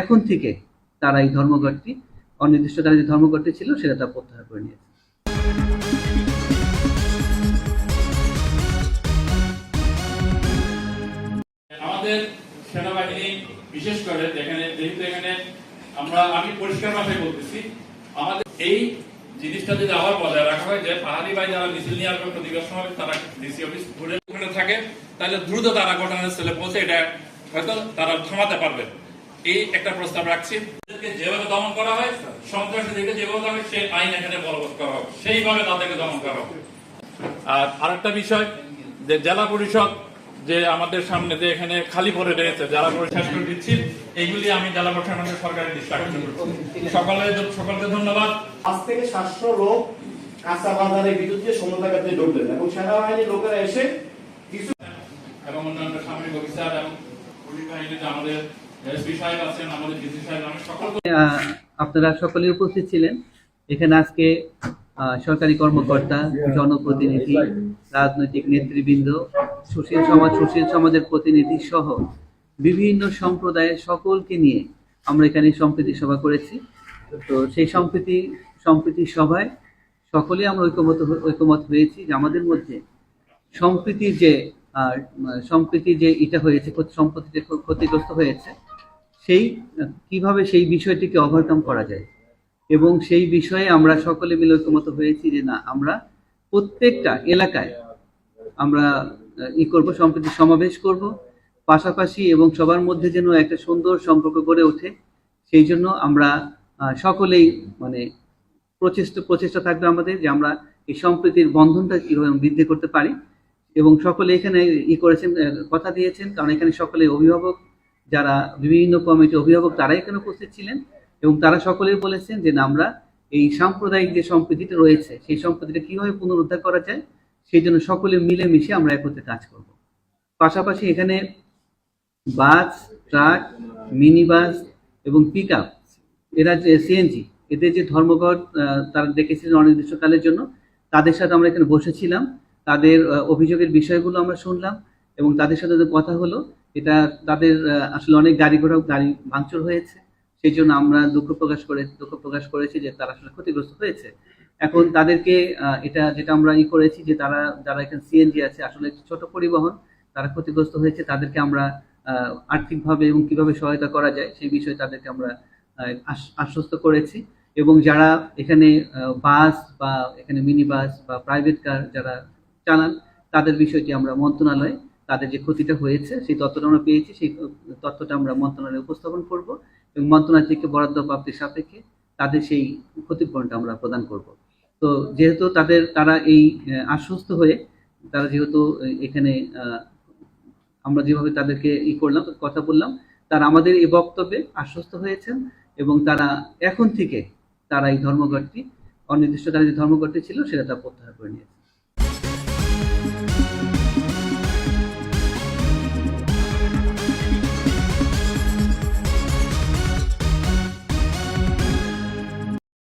এখন থেকে তারা এই ধর্মঘটটি অনির্দিষ্টকালে যে ধর্মঘটটি ছিল, সেটা তারা প্রত্যাহার করে নিয়েছে। আমাদের সেনাবাহিনী, বিশেষ করে যেহেতু এখানে আমরা, আমি পরিষ্কার বলতেছি, আমাদের এই জিনিসটা যদি আবার বজায় রাখা হয় যে পাহাড়ি ভাই যারা মিছিল নিয়ে আসবে প্রতিবেশন হবে তারা ডিসি অফিস ঘুরে থাকে, তাহলে দ্রুত তারা ঘটনাস্থলে পৌঁছে, এটা হয়তো তারা থামাতে পারবে। এই একটা প্রস্তাব রাখছি। যেভাবে দমন করা হয় সন্ত্রাসীদেরকে যেভাবে হয় সেই আইন এখানে বলবৎ করা হবে সেইভাবে তাদেরকে দমন করা হবে আর আরেকটা বিষয় যে জেলা পরিষদ যে আমাদের সামনে যে এখানে খালি পড়ে রয়েছে জেলা পরিষদ করে দিচ্ছি এইগুলি আমি জেলা প্রশাসনের সরকারের দৃষ্টি আকর্ষণ করছি সকলে সকলকে ধন্যবাদ। আজ থেকে সাতশো লোক কাঁচা বাজারের বিরুদ্ধে সমতাকাতে ঢুকলেন এবং সেনাবাহিনীর লোকেরা এসে কিছু এবং অন্যান্য সামরিক অফিসার এবং পুলিশ বাহিনীতে আমাদের আপনারা সকলে উপস্থিত ছিলেন। এখানে আজকে সরকারি কর্মকর্তা, জনপ্রতিনিধি, রাজনৈতিক নেতৃবৃন্দ, সুশীল সমাজ, সুশীল সমাজের প্রতিনিধি সহ বিভিন্ন সম্প্রদায়ের সকলকে নিয়ে আমরা এখানে সম্প্রীতি সভা করেছি। তো সেই সম্প্রীতি সম্প্রীতি সভায় সকলে আমরা ঐকমত হ- ঐকমত হয়েছি যে আমাদের মধ্যে সম্প্রীতির যে সম্প্রীতি যে এটা হয়েছে যে ক্ষতিগ্রস্ত হয়েছে সেই, কীভাবে সেই বিষয়টিকে ওভারকাম করা যায়? এবং সেই বিষয়ে আমরা সকলে মিলে ঐক্যমত হয়েছি যে না, আমরা প্রত্যেকটা এলাকায় আমরা ই করব, সম্প্রীতি সমাবেশ করব। পাশাপাশি এবং সবার মধ্যে যেন একটা সুন্দর সম্পর্ক গড়ে ওঠে, সেই জন্য আমরা সকলেই মানে প্রচেষ্টা প্রচেষ্টা থাকবে আমাদের যে আমরা এই সম্প্রীতির বন্ধনটা কীভাবে বৃদ্ধি করতে পারি। এবং সকলে এখানে ই করেছেন কথা দিয়েছেন, কারণ এখানে সকলে অভিভাবক যারা বিভিন্ন কমিটি অভিভাবক তারা এখানে উপস্থিত ছিলেন এবং তারা সকলেই বলেছেন যে আমরা এই সাম্প্রদায়িক যে সম্প্রীতিটা রয়েছে, সেই সম্প্রীতিটা কীভাবে পুনরুদ্ধার করা যায়, সেই জন্য সকলে মিলেমিশে আমরা একত্রে কাজ করব। পাশাপাশি এখানে বাস, ট্রাক মিনি বাস এবং পিক আপ এরা যে সিএনজি এদের যে ধর্মঘট তারা ডেকেছিলেন অনির্দিষ্টকালের জন্য, তাদের সাথে আমরা এখানে বসেছিলাম। তাদের অভিযোগের বিষয়গুলো আমরা শুনলাম এবং তাদের সাথে কথা হলো। এটা তাদের আসলে অনেক গাড়ি ঘোড়া গাড়ি ভাঙচুর হয়েছে। সেই জন্য আমরা দুঃখ প্রকাশ করে, দুঃখ প্রকাশ করেছি যে তারা আসলে ক্ষতিগ্রস্ত হয়েছে। এখন তাদেরকে এটা যেটা আমরা ই করেছি যে তারা, যারা এখানে সিএনজি আছে, আসলে ছোট পরিবহন, তারা ক্ষতিগ্রস্ত হয়েছে। তাদেরকে আমরা আর্থিকভাবে এবং কীভাবে সহায়তা করা যায়, সেই বিষয়ে তাদেরকে আমরা আশ্বস্ত করেছি। এবং যারা এখানে বাস বা এখানে মিনি বাস বা প্রাইভেট কার যারা চালান, তাদের বিষয়টি আমরা মন্ত্রণালয়ে তাদের যে ক্ষতিটা হয়েছে, সেই তথ্যটা আমরা পেয়েছি, সেই তথ্যটা আমরা মন্ত্রণালয়ে উপস্থাপন করব এবং মন্ত্রণালয় থেকে বরাদ্দ প্রাপ্তির সাপেক্ষে তাদের সেই ক্ষতিপূরণটা আমরা প্রদান করব। তো যেহেতু তাদের, তারা এই আশ্বস্ত হয়ে, তারা যেহেতু এখানে আমরা যেভাবে তাদেরকে ই করলাম কথা বললাম, তারা আমাদের এই বক্তব্যে আশ্বস্ত হয়েছেন এবং তারা এখন থেকে তারা এই ধর্মঘটটি, অনির্দিষ্টকালে যে ধর্মঘটটি ছিল, সেটা তারা প্রত্যাহার করে নিয়েছে।